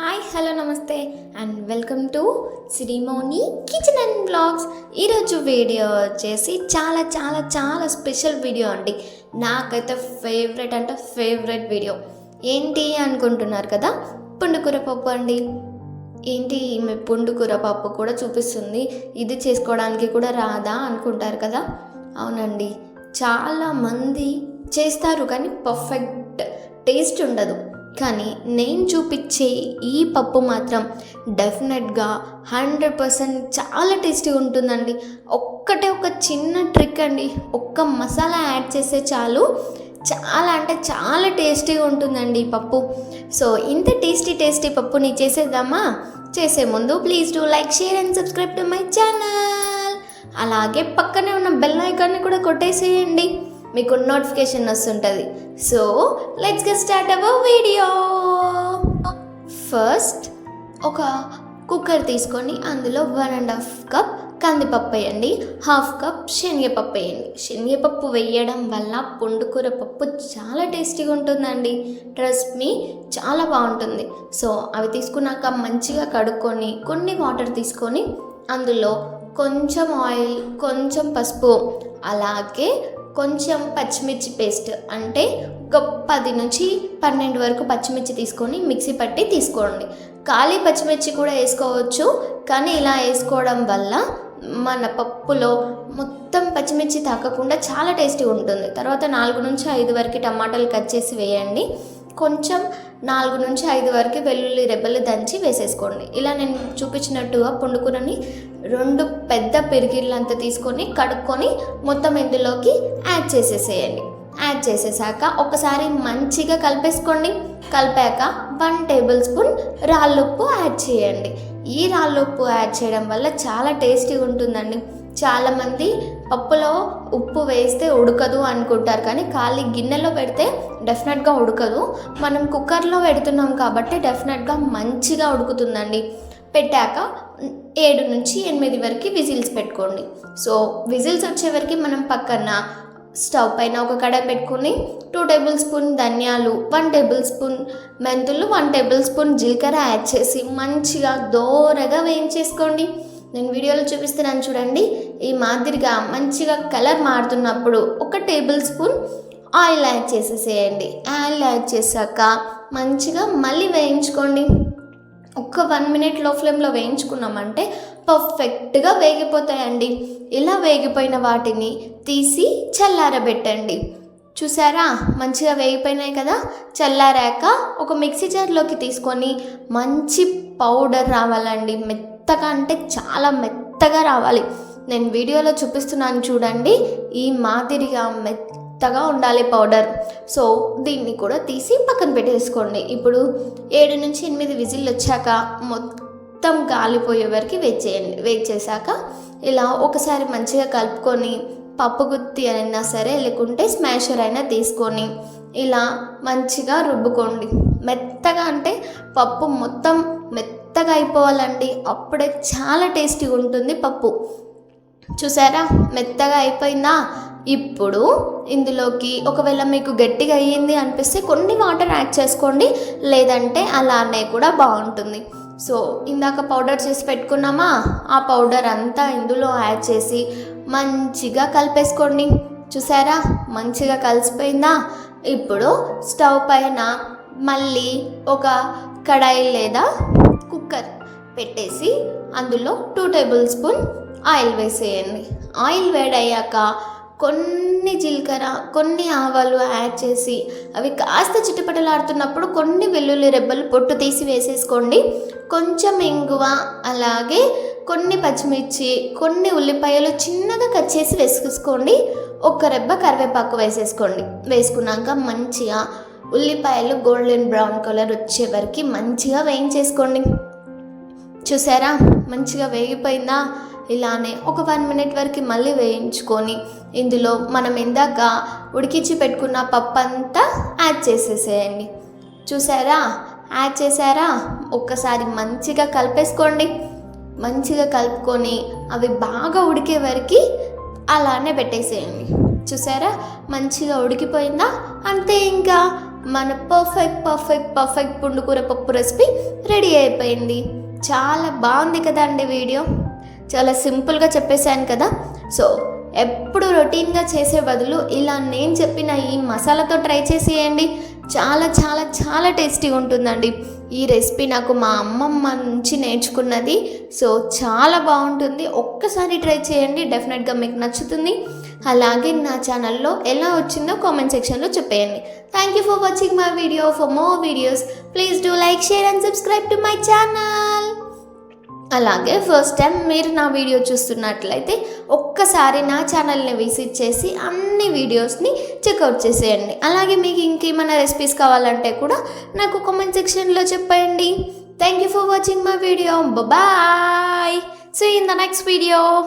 Hi hello నమస్తే and welcome to Srimouni kitchen and blogs. ఈరోజు video వచ్చేసి చాలా చాలా చాలా స్పెషల్ వీడియో అండి. నాకైతే ఫేవరెట్ అంటే ఫేవరెట్ వీడియో. ఏంటి అనుకుంటున్నారు కదా? పుండుకూర పప్పు అండి. ఏంటి ఈమె పుండుకూర పప్పు కూడా చూపిస్తుంది. ఇది చేసుకోవడానికి కూడా రాదా అనుకుంటారు కదా? అవునండి. చాలా మంది చేస్తారు కానీ పర్ఫెక్ట్ టేస్ట్ ఉండదు. కానీ నేను చూపించే ఈ పప్పు మాత్రం డెఫినెట్గా హండ్రెడ్ పర్సెంట్ చాలా టేస్టీగా ఉంటుందండి. ఒక్కటే ఒక చిన్న ట్రిక్ అండి. ఒక్క మసాలా యాడ్ చేస్తే చాలు. చాలా అంటే చాలా టేస్టీగా ఉంటుందండి ఈ పప్పు. సో ఇంత టేస్టీ టేస్టీ పప్పుని చేసేద్దామా? చేసే ముందు please do like share and subscribe to my channel. అలాగే పక్కనే ఉన్న బెల్ ఐకాన్ని కూడా కొట్టేసేయండి. మీకు నోటిఫికేషన్ వస్తుంటుంది. So let's get start our video first ఒక కుక్కర్ తీసుకొని అందులో వన్ అండ్ హాఫ్ కప్ కందిపప్పు వేయండి. హాఫ్ కప్ శనగపప్పు వేయండి. శనగపప్పు వేయడం వల్ల పుండుకూర పప్పు చాలా టేస్టీగా ఉంటుందండి. ట్రస్ట్ మీ చాలా బాగుంటుంది. సో అవి తీసుకున్నాక మంచిగా కడుక్కొని కొన్ని వాటర్ తీసుకొని అందులో కొంచెం ఆయిల్ కొంచెం పసుపు అలాగే కొంచెం పచ్చిమిర్చి పేస్ట్ అంటే ఒక పది నుంచి పన్నెండు వరకు పచ్చిమిర్చి తీసుకొని మిక్సీ పట్టి తీసుకోండి. ఖాళీ పచ్చిమిర్చి కూడా వేసుకోవచ్చు కానీ ఇలా వేసుకోవడం వల్ల మన పప్పులో మొత్తం పచ్చిమిర్చి తాకకుండా చాలా టేస్టీగా ఉంటుంది. తర్వాత నాలుగు నుంచి ఐదు వరకు టమాటాలు కట్ చేసి వేయండి. కొంచెం నాలుగు నుంచి ఐదు వరకు వెల్లుల్లి రెబ్బలు దంచి వేసేసుకోండి. ఇలా నేను చూపించినట్టుగా పుండుకూరని రెండు పెద్ద పెరిగిళ్ళంత తీసుకొని కడుక్కొని మొత్తం ఇందులోకి యాడ్ చేసేసేయండి. యాడ్ చేసేసాక ఒకసారి మంచిగా కలిపేసుకోండి. కలిపాక వన్ టేబుల్ స్పూన్ రాళ్ళుప్పు యాడ్ చేయండి. ఈ రాళ్ళుప్పు యాడ్ చేయడం వల్ల చాలా టేస్టీగా ఉంటుందండి. చాలామంది పప్పులో ఉప్పు వేస్తే ఉడకదు అనుకుంటారు కానీ ఖాళీ గిన్నెలో పెడితే డెఫినెట్గా ఉడకదు. మనం కుక్కర్లో పెడుతున్నాం కాబట్టి డెఫినెట్గా మంచిగా ఉడుకుతుందండి. పెట్టాక ఏడు నుంచి ఎనిమిది వరకు విజిల్స్ పెట్టుకోండి. సో విజిల్స్ వచ్చే వరకు మనం పక్కన స్టవ్ పైన ఒక కడాయి పెట్టుకుని టూ టేబుల్ స్పూన్ ధనియాలు వన్ టేబుల్ స్పూన్ మెంతులు వన్ టేబుల్ స్పూన్ జీలకర్ర యాడ్ చేసి మంచిగా దోరగా వేయించేసుకోండి. నేను వీడియోలో చూపిస్తున్నాను చూడండి. ఈ మాదిరిగా మంచిగా కలర్ మారుతున్నప్పుడు ఒక టేబుల్ స్పూన్ ఆయిల్ యాడ్ చేసేసేయండి. ఆయిల్ యాడ్ చేశాక మంచిగా మళ్ళీ వేయించుకోండి. ఒక్క వన్ మినిట్లో ఫ్లేమ్లో వేయించుకున్నామంటే పర్ఫెక్ట్గా వేగిపోతాయండి. ఇలా వేగిపోయిన వాటిని తీసి చల్లారబెట్టండి. చూసారా? మంచిగా వేగిపోయినాయి కదా? చల్లారాక ఒక మిక్సీ జార్లోకి తీసుకొని మంచి పౌడర్ రావాలండి. మెత్తగా అంటే చాలా మెత్తగా రావాలి. నేను వీడియోలో చూపిస్తున్నాను చూడండి. ఈ మాదిరిగా మెత్తగా ఉండాలి పౌడర్. సో దీన్ని కూడా తీసి పక్కన పెట్టేసుకోండి. ఇప్పుడు ఏడు నుంచి ఎనిమిది విజిల్ వచ్చాక మొత్తం గాలిపోయే వరకు వెయిట్ చేయండి. వెయిట్ చేశాక ఇలా ఒకసారి మంచిగా కలుపుకొని పప్పు గుత్తి అయినా సరే లేకుంటే స్మాషర్ అయినా తీసుకొని ఇలా మంచిగా రుబ్బుకోండి. మెత్తగా అంటే పప్పు మొత్తం మెత్తగా అయిపోవాలండి. అప్పుడే చాలా టేస్టీగా ఉంటుంది పప్పు. చూసారా? మెత్తగా అయిపోయిందా? ఇప్పుడు ఇందులోకి ఒకవేళ మీకు గట్టిగా అయ్యింది అనిపిస్తే కొన్ని వాటర్ యాడ్ చేసుకోండి. లేదంటే అలానే కూడా బాగుంటుంది. సో ఇందాక పౌడర్ చేసి పెట్టుకున్నామా? ఆ పౌడర్ అంతా ఇందులో యాడ్ చేసి మంచిగా కలిపేసుకోండి. చూసారా? మంచిగా కలిసిపోయిందా? ఇప్పుడు స్టవ్ పైన మళ్ళీ ఒక కడాయి లేదా కుక్కర్ పెట్టేసి అందులో టూ టేబుల్ స్పూన్ ఆయిల్ వేసేయండి. ఆయిల్ వేడయ్యాక కొన్ని జీలకర్ర కొన్ని ఆవాలు యాడ్ చేసి అవి కాస్త చిటపటలాడుతున్నప్పుడు కొన్ని వెల్లుల్లి రెబ్బలు పొట్టు తీసి వేసేసుకోండి. కొంచెం ఇంగువ అలాగే కొన్ని పచ్చిమిర్చి కొన్ని ఉల్లిపాయలు చిన్నగా కట్ చేసి వేసేసుకోండి. ఒక రెబ్బ కరివేపాకు వేసేసుకోండి. వేసుకున్నాక మంచిగా ఉల్లిపాయలు గోల్డెన్ బ్రౌన్ కలర్ వచ్చే వరకు మంచిగా వేయించేసుకోండి. చూసారా? మంచిగా వేగిపోయిందా? ఇలానే ఒక వన్ మినిట్ వరకు మళ్ళీ వేయించుకొని ఇందులో మనం ఇందాక ఉడికించి పెట్టుకున్న పప్పు అంతా యాడ్ చేసేసేయండి. చూసారా? యాడ్ చేసారా? ఒక్కసారి మంచిగా కలిపేసుకోండి. మంచిగా కలుపుకొని అవి బాగా ఉడికే వరకు అలానే పెట్టేసేయండి. చూసారా? మంచిగా ఉడికిపోయిందా? అంతే ఇంకా మన పర్ఫెక్ట్ పర్ఫెక్ట్ పర్ఫెక్ట్ పుండుకూర పప్పు రెసిపీ రెడీ అయిపోయింది. చాలా బాగుంది కదా అండి వీడియో. చాలా సింపుల్గా చెప్పేశాను కదా. సో ఎప్పుడు రొటీన్గా చేసే బదులు ఇలా నేను చెప్పిన ఈ మసాలాతో ట్రై చేసేయండి. చాలా చాలా చాలా టేస్టీగా ఉంటుందండి. ఈ రెసిపీ నాకు మా అమ్మమ్మ నుంచి నేర్చుకున్నది. సో చాలా బాగుంటుంది. ఒక్కసారి ట్రై చేయండి. డెఫినెట్గా మీకు నచ్చుతుంది. అలాగే నా ఛానల్లో ఎలా వచ్చిందో కామెంట్ సెక్షన్లో చెప్పేయండి. Thank you for watching my video for more videos please do like share and subscribe to my channel అలాగే ఫస్ట్ టైం మీరు నా వీడియో చూస్తున్నట్లయితే ఒక్కసారి నా ఛానల్ని విజిట్ చేసి అన్ని వీడియోస్ని చెక్అవుట్ చేసేయండి. అలాగే మీకు ఇంకేమైనా రెసిపీస్ కావాలంటే కూడా నాకు కామెంట్ సెక్షన్లో చెప్పండి thank you for watching my video bye so in the next video